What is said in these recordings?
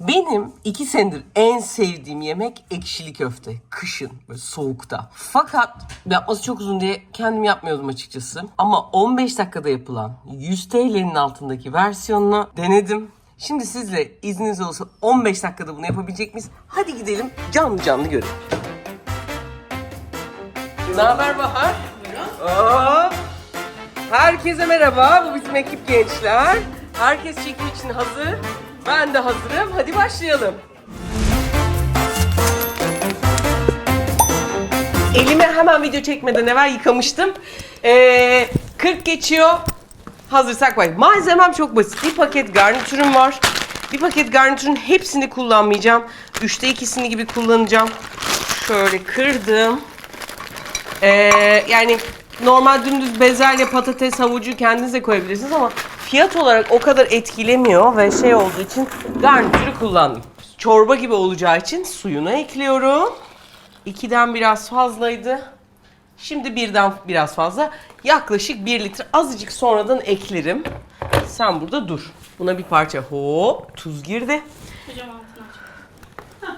Benim iki senedir en sevdiğim yemek ekşili köfte. Kışın, böyle soğukta. Fakat yapması çok uzun diye kendim yapmıyordum açıkçası. Ama 15 dakikada yapılan 100 TL'nin altındaki versiyonunu denedim. Şimdi sizle izniniz olsa 15 dakikada bunu yapabilecek miyiz? Hadi gidelim canlı canlı görelim. Ne haber Bahar? Aa, herkese merhaba. Bu bizim ekip gençler. Herkes çekim için hazır. Ben de hazırım. Hadi başlayalım. Elimi hemen video çekmeden evvel yıkamıştım. Ee, 40 geçiyor. Hazırsak bak. Malzemem çok basit. Bir paket garnitürüm var. Bir paket garnitürün hepsini kullanmayacağım. Üçte ikisini gibi kullanacağım. Şöyle kırdım. Ee, yani normal dümdüz bezelye, patates, havucu kendiniz de koyabilirsiniz ama fiyat olarak o kadar etkilemiyor ve şey olduğu için garnitürü kullandım. Çorba gibi olacağı için suyunu ekliyorum. İkiden biraz fazlaydı. Şimdi birden biraz fazla. Yaklaşık 1 litre azıcık sonradan eklerim. Sen burada dur. Buna bir parça hop tuz girdi.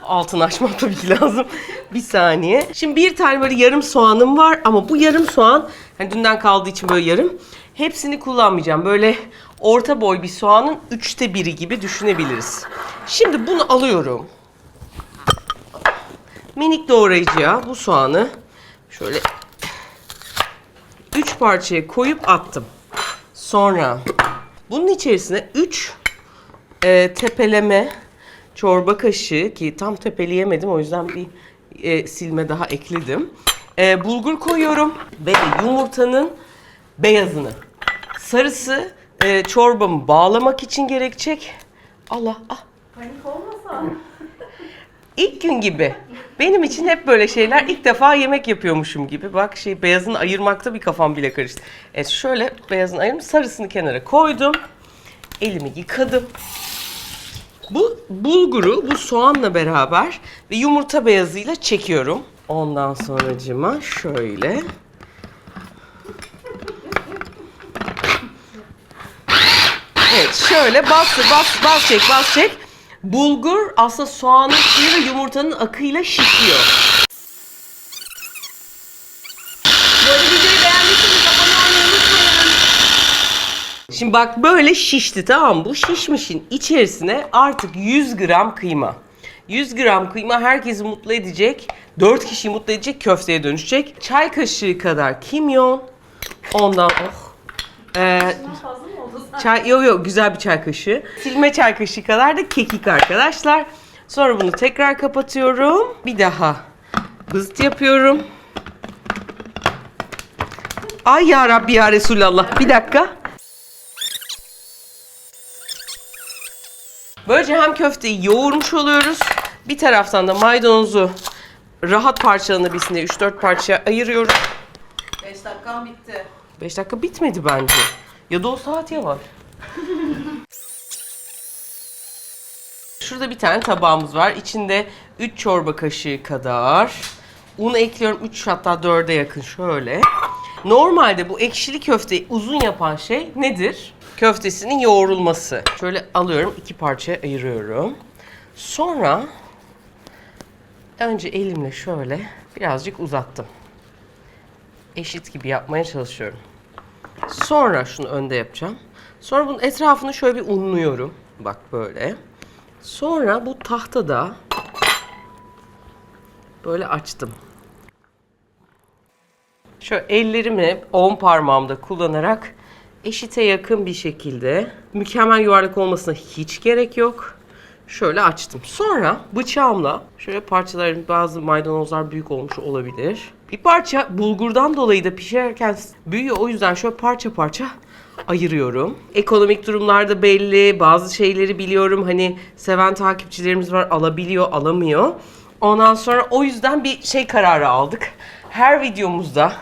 Altını açmam tabii ki lazım. bir saniye. Şimdi bir tane böyle yarım soğanım var ama bu yarım soğan hani dünden kaldığı için böyle yarım. Hepsini kullanmayacağım. Böyle orta boy bir soğanın üçte biri gibi düşünebiliriz. Şimdi bunu alıyorum. Minik doğrayıcıya bu soğanı şöyle üç parçaya koyup attım. Sonra bunun içerisine 3 e, tepeleme çorba kaşığı ki tam tepeleyemedim o yüzden bir e, silme daha ekledim. E, bulgur koyuyorum ve yumurtanın beyazını. Sarısı e, çorbamı bağlamak için gerekecek. Allah ah. Panik olmasa. İlk gün gibi. Benim için hep böyle şeyler ilk defa yemek yapıyormuşum gibi. Bak şey beyazını ayırmakta bir kafam bile karıştı. Evet şöyle beyazını ayırdım. Sarısını kenara koydum. Elimi yıkadım. Bu bulguru bu soğanla beraber ve yumurta beyazıyla çekiyorum. Ondan sonracıma şöyle. Evet şöyle bastır bas bas çek bas çek. Bulgur aslında soğanın suyu ve yumurtanın akıyla şişiyor. Bu arada videoyu beğendiyseniz abone olmayı unutmayın. Şimdi bak böyle şişti tamam mı? Bu şişmişin içerisine artık 100 gram kıyma. 100 gram kıyma herkesi mutlu edecek, 4 kişiyi mutlu edecek köfteye dönüşecek. Çay kaşığı kadar kimyon. Ondan oh. Ee? Çay, yok yok güzel bir çay kaşığı. Silme çay kaşığı kadar da kekik arkadaşlar. Sonra bunu tekrar kapatıyorum. Bir daha bızıt yapıyorum. Ay ya Rabbi ya Resulallah. Bir dakika. Böylece hem köfteyi yoğurmuş oluyoruz. Bir taraftan da maydanozu rahat parçalanabilsin diye 3-4 parçaya ayırıyorum. 5 dakikam bitti. 5 dakika bitmedi bence. Ya da o saat ya var. Şurada bir tane tabağımız var. İçinde 3 çorba kaşığı kadar un ekliyorum. 3 hatta 4'e yakın şöyle. Normalde bu ekşili köfteyi uzun yapan şey nedir? Köftesinin yoğrulması. Şöyle alıyorum, iki parçaya ayırıyorum. Sonra önce elimle şöyle birazcık uzattım. Eşit gibi yapmaya çalışıyorum. Sonra şunu önde yapacağım. Sonra bunun etrafını şöyle bir unluyorum. Bak böyle. Sonra bu tahtada böyle açtım. Şöyle ellerimi 10 parmağımda kullanarak eşite yakın bir şekilde mükemmel yuvarlak olmasına hiç gerek yok. Şöyle açtım. Sonra bıçağımla şöyle parçaların bazı maydanozlar büyük olmuş olabilir. Bir parça bulgurdan dolayı da pişerken büyüyor. O yüzden şöyle parça parça ayırıyorum. Ekonomik durumlarda belli. Bazı şeyleri biliyorum. Hani seven takipçilerimiz var. Alabiliyor, alamıyor. Ondan sonra o yüzden bir şey kararı aldık. Her videomuzda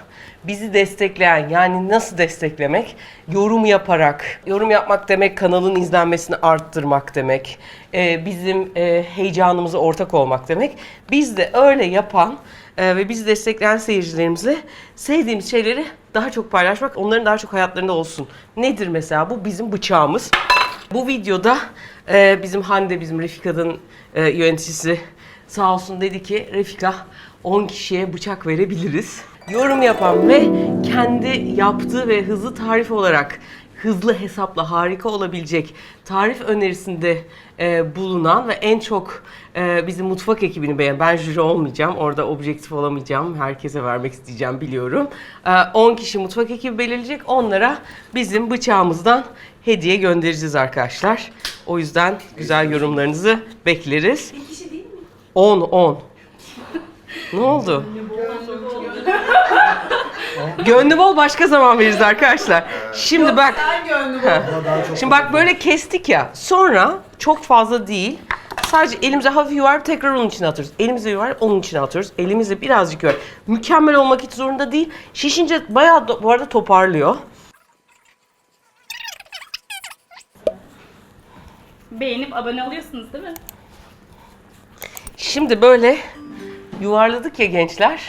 bizi destekleyen yani nasıl desteklemek? Yorum yaparak. Yorum yapmak demek kanalın izlenmesini arttırmak demek. Ee, bizim e, heyecanımıza ortak olmak demek. Biz de öyle yapan e, ve bizi destekleyen seyircilerimizle sevdiğimiz şeyleri daha çok paylaşmak, onların daha çok hayatlarında olsun. Nedir mesela? Bu bizim bıçağımız. Bu videoda e, bizim Hande, bizim Refika'nın e, yöneticisi sağ olsun dedi ki Refika 10 kişiye bıçak verebiliriz. Yorum yapan ve kendi yaptığı ve hızlı tarif olarak hızlı hesapla harika olabilecek tarif önerisinde e, bulunan ve en çok e, bizim mutfak ekibini beğen. Ben jüri olmayacağım, orada objektif olamayacağım. Herkese vermek isteyeceğim biliyorum. E, 10 kişi mutfak ekibi belirleyecek. Onlara bizim bıçağımızdan hediye göndereceğiz arkadaşlar. O yüzden güzel yorumlarınızı bekleriz. Bir kişi değil mi? 10 10. ne oldu? Gönlü bol başka zaman veririz arkadaşlar. Şimdi bak. Sen gönlü Heh. Şimdi bak böyle kestik ya. Sonra çok fazla değil. Sadece elimize hafif yuvarlayıp tekrar onun içine atıyoruz. Elimize yuvarlayıp onun içine atıyoruz. Elimizle birazcık yuvarlayıp. Mükemmel olmak hiç zorunda değil. Şişince bayağı do- bu arada toparlıyor. Beğenip abone oluyorsunuz değil mi? Şimdi böyle yuvarladık ya gençler.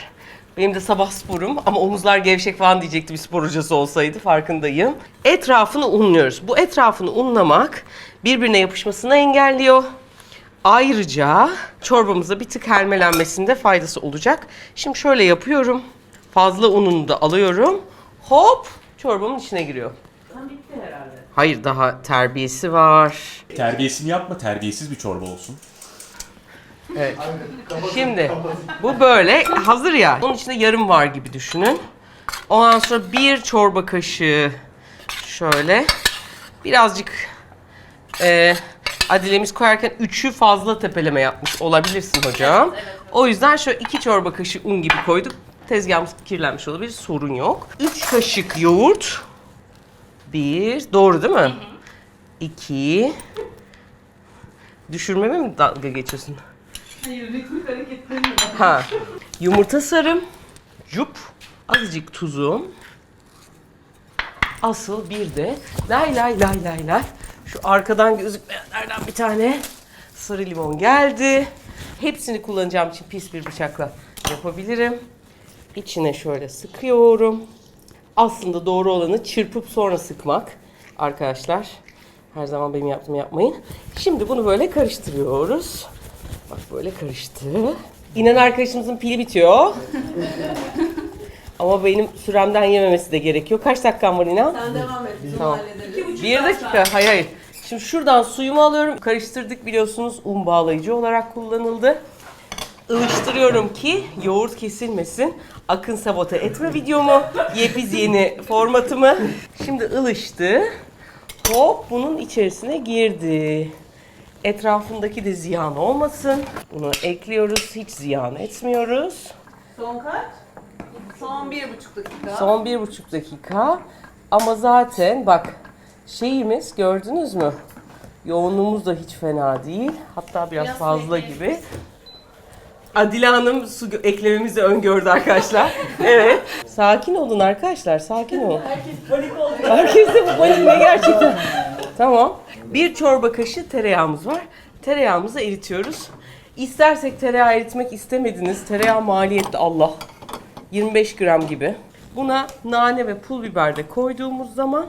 Benim de sabah sporum ama omuzlar gevşek falan diyecekti bir spor hocası olsaydı farkındayım. Etrafını unluyoruz. Bu etrafını unlamak birbirine yapışmasını engelliyor. Ayrıca çorbamıza bir tık hermelenmesinde faydası olacak. Şimdi şöyle yapıyorum. Fazla ununu da alıyorum. Hop çorbamın içine giriyor. bitti herhalde. Hayır daha terbiyesi var. Terbiyesini yapma, terbiyesiz bir çorba olsun. Evet. Şimdi bu böyle hazır ya. Bunun içinde yarım var gibi düşünün. Ondan sonra bir çorba kaşığı şöyle birazcık e, adilemiz koyarken üçü fazla tepeleme yapmış olabilirsin hocam. O yüzden şöyle iki çorba kaşığı un gibi koyduk. Tezgahımız kirlenmiş olabilir sorun yok. Üç kaşık yoğurt. Bir. Doğru değil mi? İki. Düşürmeme mi dalga geçiyorsun? Hayır ritmik hareketlerini Ha. Yumurta sarım. Cup. Azıcık tuzum. Asıl bir de lay lay lay lay lay. Şu arkadan gözükmeyenlerden bir tane sarı limon geldi. Hepsini kullanacağım için pis bir bıçakla yapabilirim. İçine şöyle sıkıyorum. Aslında doğru olanı çırpıp sonra sıkmak. Arkadaşlar her zaman benim yaptığımı yapmayın. Şimdi bunu böyle karıştırıyoruz. Bak böyle karıştı. İnan arkadaşımızın pili bitiyor. Ama benim süremden yememesi de gerekiyor. Kaç dakikam var İnan? Sen devam et. Biz Tamam. buçuk Bir dakika. Hayır hayır. Şimdi şuradan suyumu alıyorum. Karıştırdık biliyorsunuz. Un bağlayıcı olarak kullanıldı. Ilıştırıyorum ki yoğurt kesilmesin. Akın sabote etme videomu. Yepiz yeni formatımı. Şimdi ılıştı. Hop bunun içerisine girdi. Etrafındaki de ziyan olmasın. Bunu ekliyoruz. Hiç ziyan etmiyoruz. Son kaç? Son bir buçuk dakika. Son bir buçuk dakika. Ama zaten bak şeyimiz gördünüz mü? Yoğunluğumuz da hiç fena değil. Hatta biraz, Biraz fazla ekleyin. gibi. Adile Hanım su eklememizi öngördü arkadaşlar. evet. Sakin olun arkadaşlar, sakin olun. Herkes panik oldu. Herkes de bu panik ne gerçekten. Tamam. Bir çorba kaşığı tereyağımız var. Tereyağımızı eritiyoruz. İstersek tereyağı eritmek istemediniz. Tereyağı maliyetli Allah. 25 gram gibi. Buna nane ve pul biber de koyduğumuz zaman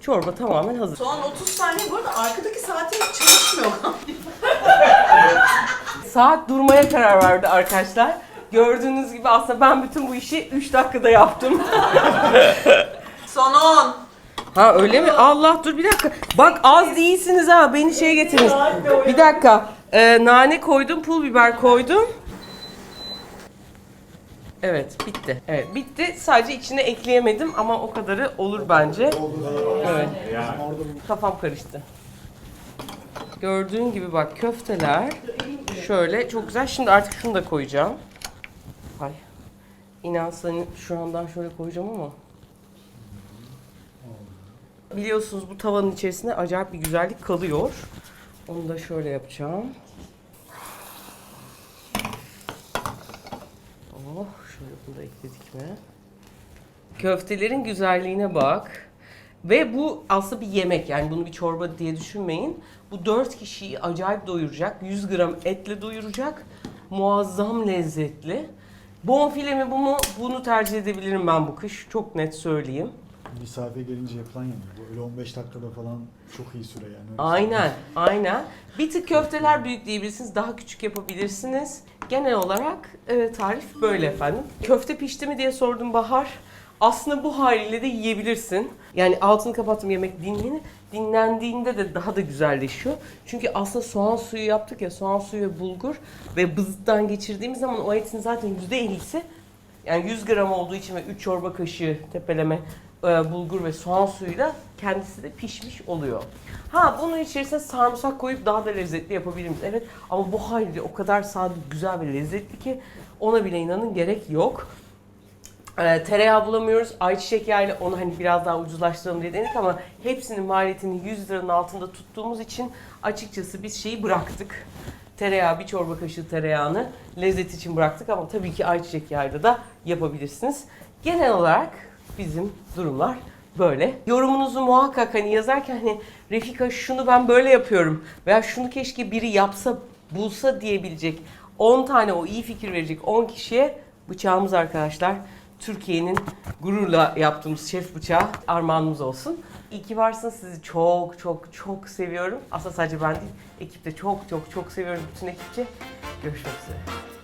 çorba tamamen hazır. Son 30 saniye bu arada arkadaki saatimiz çalışmıyor. Saat durmaya karar verdi arkadaşlar. Gördüğünüz gibi aslında ben bütün bu işi 3 dakikada yaptım. Son 10. Ha öyle mi? Allah dur bir dakika. Bak az değilsiniz ha. Beni şey getirin. Bir dakika. Ee, nane koydum, pul biber koydum. Evet, bitti. Evet, bitti. Sadece içine ekleyemedim ama o kadarı olur bence. Evet. Kafam karıştı. Gördüğün gibi bak köfteler şöyle çok güzel. Şimdi artık şunu da koyacağım. Ay. İnan şu andan şöyle koyacağım ama. Biliyorsunuz bu tavanın içerisinde acayip bir güzellik kalıyor. Onu da şöyle yapacağım. Oh, şöyle bunu da ekledik mi? Köftelerin güzelliğine bak. Ve bu aslında bir yemek yani bunu bir çorba diye düşünmeyin. Bu 4 kişiyi acayip doyuracak. 100 gram etle doyuracak. Muazzam lezzetli. Bonfile mi bu mu? Bunu tercih edebilirim ben bu kış. Çok net söyleyeyim. Misafir gelince yapılan yemek. Bu öyle 15 dakikada falan çok iyi süre yani. Öyle Aynen, aynen. Bir tık köfteler büyükleyebilirsiniz, daha küçük yapabilirsiniz. Genel olarak e, tarif böyle efendim. Köfte pişti mi diye sordum Bahar. Aslında bu haliyle de yiyebilirsin. Yani altını kapattım yemek dinleni. Dinlendiğinde de daha da güzelleşiyor. Çünkü aslında soğan suyu yaptık ya, soğan suyu ve bulgur ve bızıttan geçirdiğimiz zaman o etin zaten %50'si yani 100 gram olduğu için ve 3 çorba kaşığı tepeleme e, bulgur ve soğan suyuyla kendisi de pişmiş oluyor. Ha bunun içerisine sarımsak koyup daha da lezzetli yapabiliriz. Evet ama bu haliyle o kadar sade, güzel ve lezzetli ki ona bile inanın gerek yok. E, tereyağı bulamıyoruz. Ayçiçek yağıyla onu hani biraz daha ucuzlaştıralım diye denedik ama hepsinin maliyetini 100 liranın altında tuttuğumuz için açıkçası biz şeyi bıraktık. Tereyağı, bir çorba kaşığı tereyağını lezzet için bıraktık ama tabii ki ayçiçek yağıyla da yapabilirsiniz. Genel olarak bizim durumlar böyle. Yorumunuzu muhakkak hani yazarken hani Refika şunu ben böyle yapıyorum veya şunu keşke biri yapsa, bulsa diyebilecek 10 tane o iyi fikir verecek 10 kişiye bıçağımız arkadaşlar. Türkiye'nin gururla yaptığımız şef bıçağı armağanımız olsun. İyi ki varsınız. Sizi çok çok çok seviyorum. Aslında sadece ben değil, ekipte çok çok çok seviyoruz bütün ekipçe. Görüşmek üzere.